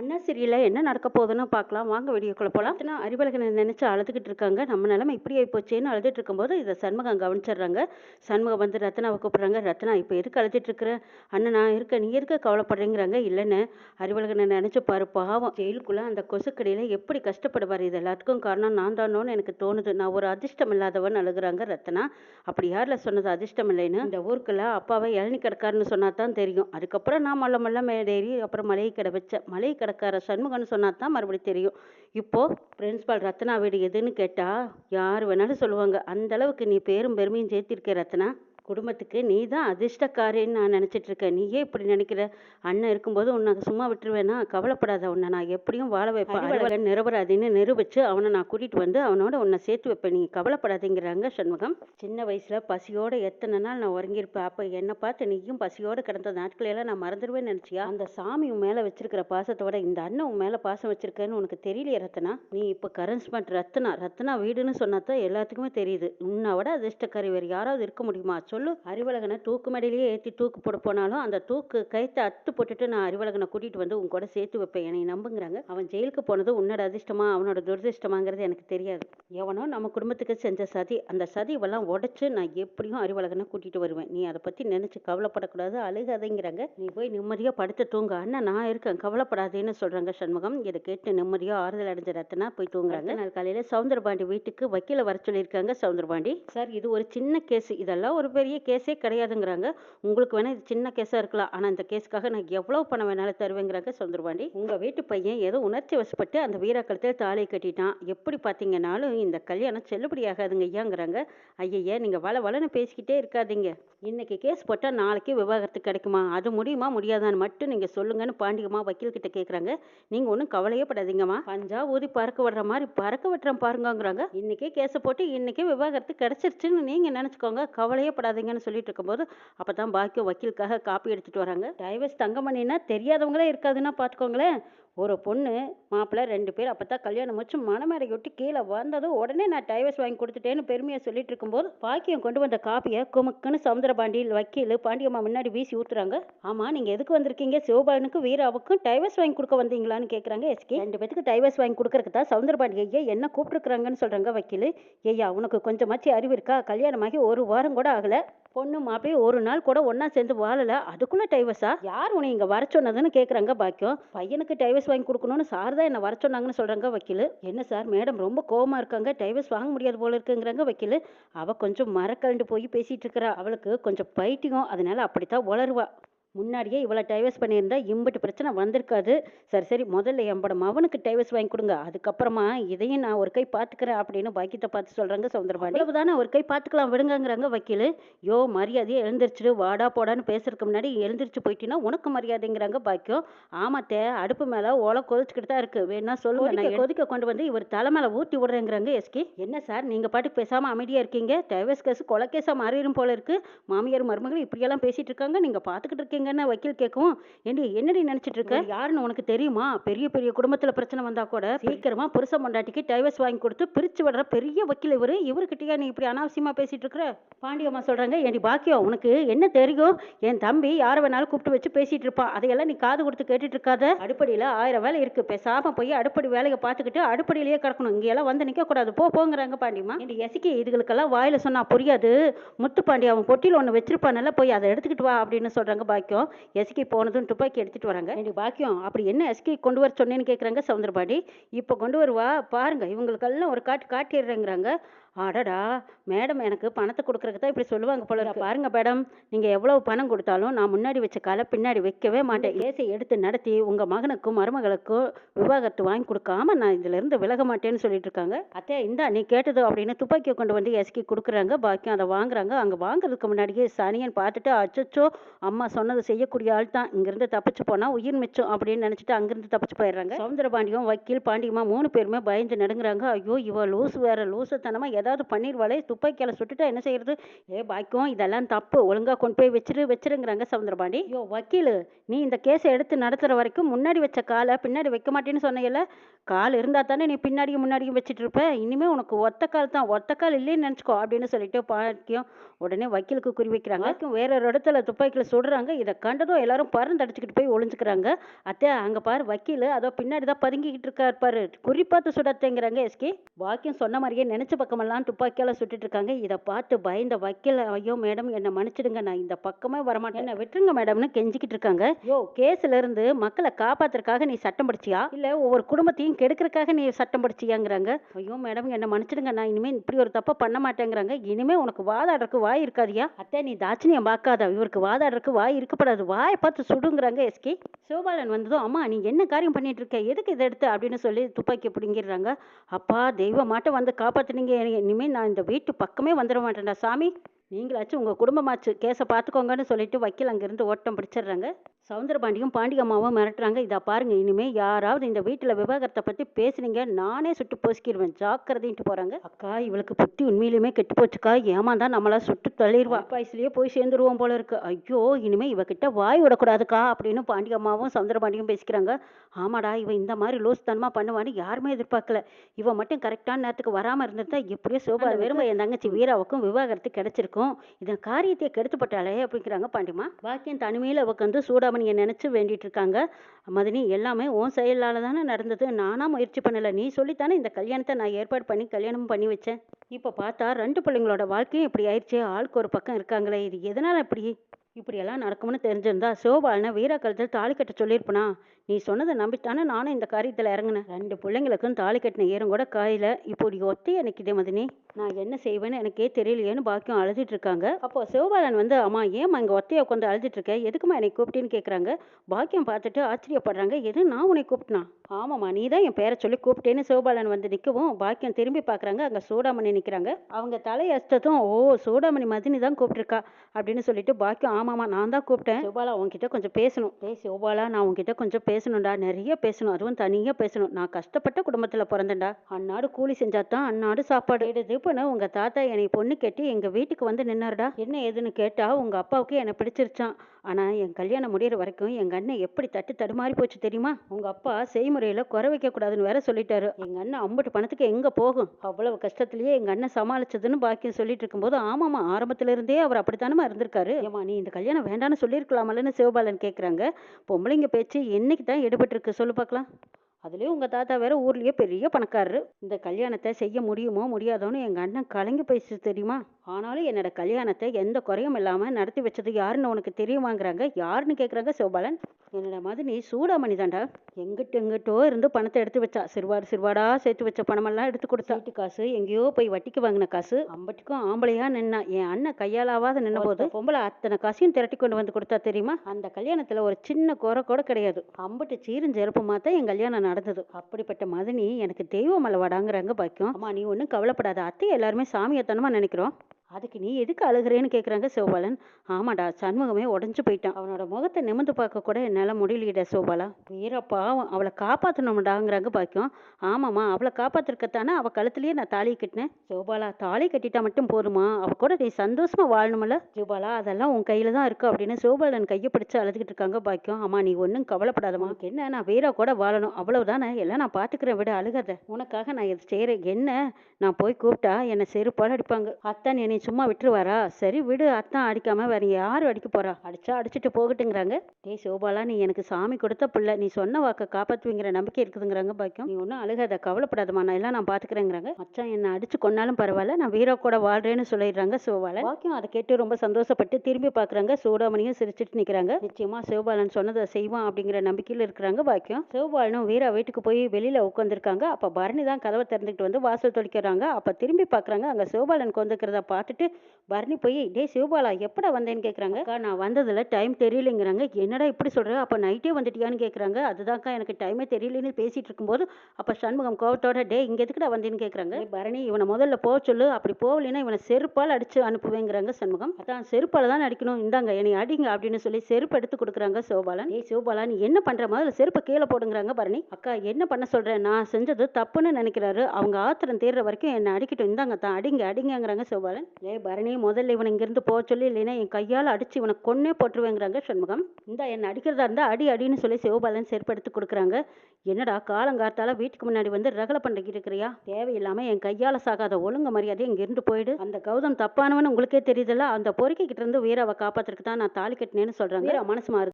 அண்ணா சிறியில் என்ன நடக்க போகுதுன்னு பார்க்கலாம். வாங்க வீடியோக்குள்ள போகலாம் அத்தனை அறிவழகனை நினச்சி அழுதுகிட்டு இருக்காங்க. நம்ம நிலமை இப்படி ஆகி போச்சேன்னு அழுதுட்டு இருக்கும்போது இதை சண்முகம் கவனிச்சிடுறாங்க. சண்முகம் வந்து ரத்னாவை கூப்பிட்றாங்க. ரத்னா இப்போ எதுக்கு அழுதுட்டு இருக்கிற? அண்ணன் நான் இருக்க நீ இருக்க கவலைப்படுறீங்கிறாங்க? இல்லைன்னு அறிவழகனை நினச்சி பாரு. பாவம் ஜெயிலுக்குள்ளே அந்த கொசுக்கடியில் எப்படி கஷ்டப்படுவார்? இது எல்லாத்துக்கும் காரணம் நான் தானோன்னு எனக்கு தோணுது. நான் ஒரு அதிர்ஷ்டம் இல்லாதவன் அழுகுறாங்க ரத்னா அப்படி யாரில் சொன்னது அதிர்ஷ்டம் இல்லைன்னு? இந்த ஊருக்குள்ள அப்பாவை இளநி கிடக்காருன்னு சொன்னா தான் தெரியும். அதுக்கப்புறம் நான் மல்ல மல்ல மேடேறி அப்புறம் மலையை கடை வச்சேன். மலையை கடைக்கார. சண்முகன்னு சொன்னா தான் மறுபடியும் தெரியும். இப்போ பிரின்ஸ்பால் ரத்னா வீடு எதுன்னு கேட்டா யார் வேணாலும் சொல்லுவாங்க. அந்த அளவுக்கு நீ பேரும் பெருமையும் சேர்த்திருக்க ரத்னா. குடும்பத்துக்கு நீ தான் அதிர்ஷ்டக்காரின்னு நான் நினச்சிட்டு இருக்கேன். நீயே இப்படி நினைக்கிற அண்ணன் இருக்கும்போது உன்னை சும்மா விட்டுருவேனா? கவலைப்படாத உன்னை. நான் எப்படியும் வாழ வைப்பேன். அறிவழகன் நிரபராதின்னு நிரூபிச்சு அவனை நான் கூட்டிட்டு வந்து அவனோட உன்னை சேர்த்து வைப்பேன். நீ கவலைப்படாதீங்கிறாங்க சண்முகம். சின்ன வயசுல பசியோட எத்தனை நாள் நான் உறங்கியிருப்பேன். அப்போ என்னை பார்த்து நீயும் பசியோட கிடந்த நாட்களையெல்லாம் நான் மறந்துடுவேன்னு நினச்சியா? அந்த சாமி உன் மேலே வச்சிருக்கிற பாசத்தோட இந்த அண்ணன் உன் மேலே பாசம் வச்சிருக்கேன்னு உனக்கு தெரியலையே ரத்னா? நீ இப்போ கரன்ஸ்மெண்ட் ரத்னா. ரத்னா வீடுன்னு சொன்னா தான் எல்லாத்துக்குமே தெரியுது. உன்னை விட அதிர்ஷ்டக்காரி வேறு யாராவது இருக்க முடியுமா? சொல்லு. அறிவழகனை தூக்கு மேடையிலேயே ஏற்றி தூக்கு போட போனாலும் அந்த தூக்கு கைத்தை அத்து போட்டுட்டு நான் அறிவழகனை கூட்டிட்டு வந்து உன் கூட சேர்த்து வைப்பேன். என்னை நம்புங்கிறாங்க. அவன் ஜெயிலுக்கு போனது உன்னோட அதிர்ஷ்டமா அவனோட துரதிர்ஷ்டமாங்கிறது எனக்கு தெரியாது. எவனோ நம்ம குடும்பத்துக்கு செஞ்ச சதி அந்த சதிவெல்லாம் உடைச்சு நான் எப்படியும் அறிவழகனை கூட்டிட்டு வருவேன். நீ அதை பத்தி நினைச்சு கவலைப்படக்கூடாது அழுகாதேங்கிறாங்க. நீ போய் நிம்மதியா படுத்து தூங்க. அண்ணன் நான் இருக்கேன். கவலைப்படாதேன்னு சொல்றாங்க சண்முகம். இதை கேட்டு நிம்மதியா ஆறுதல் அடைஞ்ச ரத்னா போய் தூங்குறாங்க. நாள் காலையில சவுந்தரபாண்டி வீட்டுக்கு வக்கீல வர சொல்லியிருக்காங்க சவுந்தரபாண்டி. சார் இது ஒரு சின்ன கேஸ். இதெல்லாம் ஒரு பெரிய பெரிய கேஸே கிடையாதுங்கிறாங்க. உங்களுக்கு வேணால் இது சின்ன கேஸாக இருக்கலாம். ஆனால் இந்த கேஸுக்காக நான் எவ்வளோ பணம் வேணாலும் தருவேங்கிறாங்க சுந்தரபாண்டி உங்கள் வீட்டு பையன் ஏதோ உணர்ச்சி வசப்பட்டு அந்த வீரக்கழுத்தில் தாலியை கட்டிட்டான். எப்படி பார்த்தீங்கன்னாலும் இந்த கல்யாணம் செல்லுபடியாகாதுங்க ஐயாங்கிறாங்க. ஐயய்யா நீங்கள் வள வளன்னு பேசிக்கிட்டே இருக்காதீங்க. இன்னைக்கு கேஸ் போட்டால் நாளைக்கு விவாகரத்து கிடைக்குமா? அது முடியுமா முடியாதான்னு மட்டும் நீங்கள் சொல்லுங்கன்னு பாண்டியம்மா வக்கீல்கிட்ட கேட்குறாங்க நீங்கள் ஒன்றும் கவலையே படாதீங்கம்மா பஞ்சா ஊதி பறக்க விடுற மாதிரி பறக்க விட்டுறேன் பாருங்கங்கிறாங்க. இன்றைக்கே கேஸை போட்டு இன்றைக்கே விவாகரத்து கிடச்சிருச்சுன்னு நீங்கள் நினச்சிக்கோங்க. கவலையே படாதீங்கன்னு சொல்லிட்டு இருக்கும்போது அப்போ தான் பாக்கியம் வக்கீலுக்காக காப்பி எடுத்துகிட்டு வராங்க. டைவர்ஸ் தங்கமணின்னா தெரியாதவங்களே இருக்காதுன்னா பார்த்துக்கோங்களேன் ஒரு பொண்ணு மாப்பிள்ளை ரெண்டு பேர் அப்போ தான் கல்யாணம் வச்சு மனமேடைக்கு விட்டு கீழே வந்ததும் உடனே நான் டைவர்ஸ் வாங்கி கொடுத்துட்டேன்னு பெருமையாக சொல்லிட்டு இருக்கும்போது பாக்கியம் கொண்டு வந்த காப்பியை குமுக்குன்னு சமுத்திரபாண்டியில் வக்கீல் பாண்டியம்மா முன்னாடி வீசி ஊத்துறாங்க. ஆமாம் நீங்கள் எதுக்கு வந்திருக்கீங்க? சிவபாலனுக்கும் வீராவுக்கும் டைவர்ஸ் வாங்கி கொடுக்க வந்தீங்களான்னு கேட்குறாங்க எஸ்கே ரெண்டு பேத்துக்கு டைவர்ஸ் வாங்கி கொடுக்கறதுக்கு தான் சவுந்தரபாண்டி ஐயா என்ன கூப்பிட்டுருக்குறாங்கன்னு சொல்கிறாங்க வக்கீல். ஐயா உனக்கு கொஞ்சமாச்சு அறிவு இருக்கா? கல்யாணமாகி ஒரு வாரம் கூட ஆகலை. பொண்ணு மாப்பிள்ளையும் ஒரு நாள் கூட ஒன்றா சேர்ந்து வாழலை. அதுக்குள்ளே டைவர்ஸா யார் உன்னை இங்கே வர சொன்னதுன்னு கேட்குறாங்க பாக்கியம். பையனுக்கு டைவர்ஸ் வாங்கி கொடுக்கணும்னு சார் தான் என்னை வர சொன்னாங்கன்னு சொல்கிறாங்க வக்கீல். என்ன சார் மேடம் ரொம்ப கோவமாக இருக்காங்க டைவர்ஸ் வாங்க முடியாது போல இருக்குங்கிறாங்க வக்கீல். அவள் கொஞ்சம் மரக்கரண்டு போய் பேசிகிட்டு இருக்கிறா. அவளுக்கு கொஞ்சம் பைத்தியம் அதனால அப்படித்தான் உளருவா முன்னாடியே இவ்வளோ டைவர்ஸ் பண்ணியிருந்தா இம்பட்டு பிரச்சனை வந்திருக்காது. சரி சரி முதல்ல எம்பட மவனுக்கு டைவர்ஸ் வாங்கி கொடுங்க. அதுக்கப்புறமா இதையும் நான் ஒரு கை பார்த்துக்கிறேன் அப்படின்னு பாக்கியத்தை பார்த்து சொல்கிறாங்க சவுந்தரபாண்டி இவ்வளவுதானே ஒரு கை பார்த்துக்கலாம் விடுங்கங்கிறாங்க வக்கீல். யோ மரியாதையை எழுந்திரிச்சிடு வாடா போடான்னு பேசுறதுக்கு முன்னாடி எழுந்திரிச்சு போயிட்டீங்கன்னா உனக்கு மரியாதைங்கிறாங்க பாக்கியம். ஆமாத்தே அடுப்பு மேலே ஓலை கொதிச்சுக்கிட்டு தான் இருக்கு. வேணா சொல்லுங்க நான் கொதிக்க கொண்டு வந்து இவர் தலை மேலே ஊற்றி விடுறேங்கிறாங்க எஸ்கி. என்ன சார் நீங்கள் பாட்டுக்கு பேசாமல் அமைதியாக இருக்கீங்க? டைவர்ஸ் கேஸ் கொலை கேஸாக மாறிடும் போல இருக்கு. மாமியார் மருமகள் இப்படியெல்லாம் பேசிட்டு இருக்காங்க. நீங்கள் பார்த்துக்கிட்டு இருக்கீங்கன்னு வக்கீல் கேட்கவும் ஏண்டி என்னடி நினைச்சிட்டு இருக்க? யாருன்னு உனக்கு தெரியுமா? பெரிய பெரிய குடும்பத்துல பிரச்சனை வந்தா கூட சீக்கிரமா புருஷ பொண்டாட்டிக்கு டைவர்ஸ் வாங்கி கொடுத்து பிரிச்சு விடுற பெரிய வக்கீல் இவரு. இவர்கிட்டயா நீ இப்படி அனாவசியமா பேசிட்டு இருக்கிற? பாண்டியம்மா சொல்றாங்க ஏண்டி பாக்கியம் உனக்கு என்ன தெரியும்? என் தம்பி யாரை வேணாலும் கூப்பிட்டு வச்சு பேசிட்டு இருப்பான் அதையெல்லாம் நீ காது கொடுத்து கேட்டுட்டு இருக்காத. அடுப்படியில ஆயிரம் வேலை இருக்கு. பேசாம போய் அடுப்படி வேலையை பார்த்துக்கிட்டு அடுப்படியிலேயே கிடக்கணும். இங்க எல்லாம் வந்து நிக்க கூடாது. போ போங்கிறாங்க பாண்டியம்மா. ஏண்டி எசிக்கி இதுகளுக்கெல்லாம் வாயில சொன்னா புரியாது. முத்து பாண்டி அவன் பொட்டியில் ஒன்று வச்சிருப்பானல்ல போய் அதை எடுத்துக்கிட்டு வா அப்படின்னு சொல்றாங்க பாக்கியம். எஸ்கி போனதும் துப்பாக்கி எடுத்துகிட்டு வராங்க. எனக்கு பாக்கியம் அப்படி என்ன எஸ்கி கொண்டு வர சொன்னேன்னு கேட்குறாங்க சவுந்தரபாடி இப்போ கொண்டு வருவா பாருங்க இவங்களுக்கெல்லாம் ஒரு காட்டு காட்டிடுறேங்கிறாங்க அடடா மேடம் எனக்கு பணத்தை கொடுக்குறதுக்கு தான் இப்படி சொல்லுவாங்க போல இருக்கு. பாருங்க மேடம் நீங்கள் எவ்வளவு பணம் கொடுத்தாலும் நான் முன்னாடி வச்ச காலை பின்னாடி வைக்கவே மாட்டேன். ஏசி எடுத்து நடத்தி உங்கள் மகனுக்கும் மருமகளுக்கும் விவாகரத்து வாங்கி கொடுக்காம நான் இதுல இருந்து விலக மாட்டேன்னு சொல்லிட்டு இருக்காங்க. அத்தே இந்தா நீ கேட்டது அப்படின்னு துப்பாக்கியை கொண்டு வந்து எஸ்கி கொடுக்குறாங்க பாக்கியம் அதை வாங்குறாங்க. அங்கே வாங்குறதுக்கு முன்னாடியே சனியன் பார்த்துட்டு அச்சச்சோ அம்மா சொன்னது செய்யக்கூடிய ஆள் தான். இங்கிருந்து தப்பிச்சு போனா உயிர் மிச்சம் அப்படின்னு நினைச்சிட்டு அங்கிருந்து தப்பிச்சு போயிடுறாங்க. சவுந்தர பாண்டியம் வக்கீல் பாண்டியம்மா மூணு பேருமே பயந்து நடுங்குறாங்க. ஐயோ இவ லூசு வேற லூசுத்தனமா எதை ஏதாவது பண்ணிடுவாளே துப்பாக்கியால் சுட்டுட்டா என்ன செய்யறது? ஏ பாக்கியம் இதெல்லாம் தப்பு. ஒழுங்காக கொண்டு போய் வச்சிரு வச்சிருங்கிறாங்க சவுந்தரபாண்டி. யோ வக்கீலு நீ இந்த கேஸை எடுத்து நடத்துகிற வரைக்கும் முன்னாடி வச்ச காலை பின்னாடி வைக்க மாட்டேன்னு சொன்னையில கால் இருந்தா தானே நீ பின்னாடியும் முன்னாடியும் வச்சிட்டு இருப்ப? இனிமே உனக்கு ஒத்த கால் தான். ஒத்த கால் இல்லைன்னு நினச்சிக்கோ அப்படின்னு சொல்லிட்டு பாக்கியம் உடனே வக்கீலுக்கு குறி வைக்கிறாங்க. வேற ஒரு இடத்துல துப்பாக்கியில் சுடுறாங்க. இதை கண்டதும் எல்லாரும் பறந்து அடிச்சுக்கிட்டு போய் ஒளிஞ்சுக்கிறாங்க. அத்தை அங்கே பாரு வக்கீல் அதோ பின்னாடி தான் பதுங்கிக்கிட்டு இருக்காரு பாரு. குறி பார்த்து சுடத்தேங்கிறாங்க எஸ்கே வாக்கியம் சொன்ன மாதிரியே நினைச்ச பக்கமெல்லாம் துப்பாக்கியால சுட்டுட்டு இருக்காங்க இதை பார்த்து பயந்த வக்கீல் ஐயோ மேடம் என்னை மன்னிச்சிடுங்க. நான் இந்த பக்கமே வரமாட்டேன். என்ன விட்டுருங்க மேடம்னு கெஞ்சிக்கிட்டு இருக்காங்க யோ. கேஸ்ல இருந்து மக்களை காப்பாத்துறதுக்காக நீ சட்டம் படிச்சியா? இல்ல ஒவ்வொரு குடும்பத்தையும் கெடுக்கிறதுக்காக நீ சட்டம் படிச்சியாங்கிறாங்க? ஐயோ மேடம் என்ன மன்னிச்சிடுங்க. நான் இனிமே இப்படி ஒரு தப்பை பண்ண மாட்டேங்கிறாங்க. இனிமே உனக்கு வாதாடுறதுக்கு வாய் இருக்காதியா? அத்தை நீ தாட்சணியம் பார்க்காத. இவருக்கு வாதாடுறதுக்கு வாய் இருக்கப்படாது. வாயை பார்த்து சுடுங்கிறாங்க எஸ்கே. சிவபாலன் வந்ததும் அம்மா நீ என்ன காரியம் பண்ணிட்டு இருக்க எதுக்கு இதை எடுத்த? அப்படின்னு சொல்லி துப்பாக்கி பிடுங்கிடுறாங்க. அப்பா தெய்வமாட்டம் வந்து காப்பாத்துனீங்க. இனிமேல் நான் இந்த வீட்டு பக்கமே வந்துட மாட்டேன்டா சாமி. நீங்களாச்சும் உங்கள் குடும்பமாச்சு. கேஸை பார்த்துக்கோங்கன்னு சொல்லிட்டு வக்கீல் அங்கேருந்து ஓட்டம் பிடிச்சிடுறாங்க சவுந்தரபாண்டியும் பாண்டியம்மாவும் மிரட்டுறாங்க. இதை பாருங்க இனிமே யாராவது இந்த வீட்டில் விவாகரத்தை பற்றி பேசுனீங்க நானே சுட்டு போசிக்கிடுவேன் ஜாக்கிரதைன்ட்டு போகிறாங்க அக்கா இவளுக்கு புத்தி உண்மையிலுமே கெட்டு போச்சுக்கா. ஏமாந்தா நம்மளா சுட்டு தள்ளிடுவா வயசுலயே போய் சேர்ந்துருவோம் போல இருக்கு. ஐயோ இனிமே இவகிட்ட வாய் விடக்கூடாதுக்கா அப்படின்னு பாண்டியம்மாவும் சவுந்தரபாண்டியும் பேசிக்கிறாங்க. ஆமாடா இவ இந்த மாதிரி லூஸ் தனமா பண்ணுவான்னு யாருமே எதிர்பார்க்கல. இவ மட்டும் கரெக்டான நேரத்துக்கு வராமல் இருந்திருந்தா எப்படியோ சோபா வெறும் என் தங்கச்சி வீராவுக்கும் விவாகரத்து கிடைச்சிருக்கும். இதன் காரியத்தை கெடுத்துப்பட்டாளே அப்படிங்கிறாங்க பாண்டியம்மா பாக்கியம் தனிமையில் உட்காந்து சூடாமணியை நினச்சி வேண்டிட்டு இருக்காங்க மதினி எல்லாமே உன் செயலால் தானே நடந்தது. நானாக முயற்சி பண்ணலை. நீ சொல்லித்தானே இந்த கல்யாணத்தை நான் ஏற்பாடு பண்ணி கல்யாணம் பண்ணி வச்சேன். இப்போ பார்த்தா ரெண்டு பிள்ளைங்களோட வாழ்க்கையும் இப்படி ஆயிடுச்சு. ஆளுக்கு ஒரு பக்கம் இருக்காங்களே. இது எதனால் இப்படி? இப்படியெல்லாம் நடக்கும்னு தெரிஞ்சிருந்தா சிவபாலனை வீரா கழுத்தில் தாலி கட்ட சொல்லியிருப்பனா. நீ சொன்னதை நம்பித்தானே நானும் இந்த காரியத்தில் இறங்கினேன். ரெண்டு பிள்ளைங்களுக்கும் தாலி கட்டின ஈரம் கூட காயில. இப்படி எனக்கு இதே மதினி. நான் என்ன செய்வேன்னு எனக்கே தெரியலையேன்னு பாக்கியம் அழுதுட்டு இருக்காங்க. அப்போ சிவபாலன் வந்து அம்மா ஏம்மா இங்கே ஒத்தையை உட்காந்து அழுதுட்டு இருக்க? எதுக்குமா என்னை கூப்பிட்டேன்னு கேட்குறாங்க பாக்கியம் பார்த்துட்டு ஆச்சரியப்படுறாங்க. எது? நான் உன்னை கூப்பிட்டனா? ஆமாம்மா நீ தான் என் பேரை சொல்லி கூப்பிட்டேன்னு சிவபாலன் வந்து நிற்கவும் பாக்கியம் திரும்பி பார்க்குறாங்க அங்கே சூடாமணி நிற்கிறாங்க அவங்க தலையஸ்ததும் ஓ சூடாமணி மதினி தான் கூப்பிட்டுருக்கா அப்படின்னு சொல்லிட்டு பாக்கியம் ஆமாம்மா நான் தான் கூப்பிட்டேன். சிவபாலா உன்கிட்ட கொஞ்சம் பேசணும். ஏய் சிவபாலா நான் உன்கிட்ட கொஞ்சம் பேசணும்டா. நிறைய பேசணும். அதுவும் தனியாக பேசணும். நான் கஷ்டப்பட்ட குடும்பத்தில் பிறந்தேன்டா. அன்னாடு கூலி செஞ்சா தான் அன்னாடு சாப்பாடு. எடுதுப்புன்னு உங்கள் தாத்தா என்னை பொண்ணு கட்டி எங்கள் வீட்டுக்கு வந்து நின்னாருடா. என்ன ஏதுன்னு கேட்டா உங்கள் அப்பாவுக்கு என்னை பிடிச்சிருச்சான் ஆனால் என் கல்யாணம் முடியிற வரைக்கும் எங்கள் அண்ணன் எப்படி தட்டு தடுமாறி போச்சு தெரியுமா? உங்கள் அப்பா செய்முறையில் குறை வைக்கக்கூடாதுன்னு வேற சொல்லிட்டாரு. எங்கள் அண்ணன் அம்பட்டு பணத்துக்கு எங்கே போகும்? அவ்வளவு கஷ்டத்துலேயே எங்கள் அண்ணன் சமாளிச்சதுன்னு பாக்கியம் சொல்லிட்டு இருக்கும்போது ஆமாம்மா ஆரம்பத்துல இருந்தே அவர் அப்படித்தானமா இருந்திருக்காரு? ஏமா நீ இந்த கல்யாணம் வேண்டான்னு சொல்லியிருக்கலாமலன்னு சிவபாலன் கேட்குறாங்க பொம்பளைங்க பேச்சு என்னைக்கு தான் எடுபட்டிருக்கு சொல்லு பார்க்கலாம். அதுலேயும் உங்கள் தாத்தா வேற ஊர்லேயே பெரிய பணக்காரரு. இந்த கல்யாணத்தை செய்ய முடியுமோ முடியாதோன்னு எங்கள் அண்ணன் கலங்கி போயிடுச்சு தெரியுமா? ஆனாலும் என்னோட கல்யாணத்தை எந்த குறையும் இல்லாமல் நடத்தி வச்சது யாருன்னு உனக்கு தெரியுமாங்கிறாங்க? யாருன்னு கேட்குறாங்க சிவபாலன்? என்னோட மதுனி சூடாமணி தாண்டா எங்கிட்ட எங்கிட்டோ இருந்து பணத்தை எடுத்து வச்சா. சிறுவாடு சிறுவாடா சேர்த்து வச்ச பணமெல்லாம் எடுத்து கொடுத்தா. வீட்டு காசு எங்கேயோ போய் வட்டிக்கு வாங்கின காசு அம்பட்டுக்கும் ஆம்பளையா நின்னா. என் அண்ணன் கையாலாவாத நின்ன போது பொம்பளை அத்தனை காசையும் திரட்டி கொண்டு வந்து கொடுத்தா தெரியுமா? அந்த கல்யாணத்துல ஒரு சின்ன குறை கூட கிடையாது. அம்பட்டு சீரும் செருப்புமா தான் என் கல்யாணம் நடந்தது. அப்படிப்பட்ட மதனி எனக்கு தெய்வம் அல்லவாடாங்கிறாங்க பாக்கியம். அம்மா நீ ஒன்றும் கவலைப்படாத. அத்தை எல்லாருமே சாமியத்தனமா நினைக்கிறோம். அதுக்கு நீ எதுக்கு அழுகிறேன்னு கேட்குறாங்க சிவபாலன் ஆமாடா சண்முகமே உடஞ்சு போயிட்டான். அவனோட முகத்தை நிமிந்து பார்க்க கூட என்னால் முடியலையடா சிவபாலா வீர பாவம் அவளை காப்பாற்றணும்டாங்கிறாங்க பாக்கியம். ஆமாம்மா அவளை காப்பாத்திருக்கத்தானே அவள் கழுத்துலயே நான் தாலியை கட்டினேன். சிவபாலா தாலி கட்டிட்டா மட்டும் போதுமா? அவ கூட நீ சந்தோஷமா வாழணும்ல? சிவபாலா அதெல்லாம் உன் கையில தான் இருக்கு அப்படின்னு சிவபாலன் கையை பிடிச்சு அழுதுகிட்டு இருக்காங்க பாக்கியம். ஆமா நீ ஒன்றும் கவலைப்படாதம்மா. என்ன நான் வீரா கூட வாழணும். அவ்வளவுதானே? எல்லாம் நான் பார்த்துக்கிறேன் விட அழுகாத. உனக்காக நான் இது செய்கிறேன் என்ன? நான் போய் கூப்பிட்டா என்னை செருப்பால் அடிப்பாங்க. அத்தான் என்னை சும்மா விட்டுருவாரா? சரி விடு அத்தான் அடிக்காம வேற யாரும் அடிக்க போறா. அடிச்சா அடிச்சுட்டு போகட்டுங்கிறாங்க. டேய் சோபாலா நீ எனக்கு சாமி கொடுத்த பிள்ளை. நீ சொன்ன வாக்க காப்பாத்துவீங்கிற நம்பிக்கை இருக்குதுங்கிறாங்க பாக்கியம். நீ ஒன்றும் அழுகாத கவலைப்படாதமா நான் எல்லாம் நான் பார்த்துக்கிறேங்கிறாங்க மச்சான் என்னை அடிச்சு கொண்டாலும் பரவாயில்ல. நான் வீரா கூட வாழ்றேன்னு சொல்லிடுறாங்க சோபாலா. பாக்கியம் அதை கேட்டு ரொம்ப சந்தோஷப்பட்டு திரும்பி பார்க்குறாங்க சூடாமணியும் சிரிச்சிட்டு நிற்கிறாங்க நிச்சயமா சிவபாலன் சொன்னதை செய்வான் அப்படிங்கிற நம்பிக்கையில் இருக்கிறாங்க பாக்கியம். சிவபாலனும் வீரா வீட்டுக்கு போய் வெளியில உட்காந்துருக்காங்க அப்போ பரணி தான் கதவை திறந்துக்கிட்டு வந்து வாசல் தொளிக்கிறாங்க. அப்போ திரும்பி பார்க்குறாங்க அங்கே சிவபாலன் கொந்துக்கிறத பார்த்து பார்த்துட்டு பரணி போய் டே சிவபாலா எப்படா வந்தேன்னு கேட்குறாங்க அக்கா நான் வந்ததில் டைம் தெரியலைங்கிறாங்க. என்னடா இப்படி சொல்கிற அப்போ நைட்டே வந்துட்டியான்னு கேட்குறாங்க அதுதான்க்கா எனக்கு டைமே தெரியலன்னு பேசிகிட்டு இருக்கும்போது அப்போ சண்முகம் கோவத்தோட டே இங்கே எதுக்குடா வந்தேன்னு கேட்குறாங்க பரணி இவனை முதல்ல போக சொல்லு. அப்படி போகலைன்னா இவனை செருப்பால் அடித்து அனுப்புவேங்கிறாங்க சண்முகம். அதான் செருப்பால் தான் அடிக்கணும்? இந்தாங்க என்னை அடிங்க அப்படின்னு சொல்லி செருப்பு எடுத்து கொடுக்குறாங்க சிவபாலன். ஏய் சிவபாலா நீ என்ன பண்ணுற முதல்ல செருப்பை கீழே போடுங்கிறாங்க பரணி. அக்கா என்ன பண்ண சொல்கிறேன் நான் செஞ்சது தப்புன்னு நினைக்கிறாரு. அவங்க ஆத்திரம் தேர்ற வரைக்கும் என்னை அடிக்கட்டும். இந்தாங்க தான் அடிங்க அடிங்கங்கிறாங்க சிவபாலன். ஏய் பரணி முதல்ல இவனை இங்கேருந்து போக சொல்லி இல்லைன்னா என் கையால் அடித்து இவனை கொன்னே போட்டுருவேங்கிறாங்க சண்முகம். இந்த என்னை அடிக்கிறதா இருந்தால் அடி அடின்னு சொல்லி சிவபாலன் செயற்படுத்தி கொடுக்குறாங்க. என்னடா காலங்காத்தால வீட்டுக்கு முன்னாடி வந்து ரகலை பண்ணிக்கிட்டு இருக்கிறியா? தேவையில்லாமல் என் கையால் சாகாத ஒழுங்கு மரியாதை இங்கேருந்து போயிடு. அந்த கௌதம் தப்பானவன்னு உங்களுக்கே தெரியுதுல்ல அந்த பொறுக்கிக்கிட்ட இருந்து வீராவை தான் நான் தாலி கட்டினேன்னு சொல்கிறாங்க வீரா மனசு மாறுது.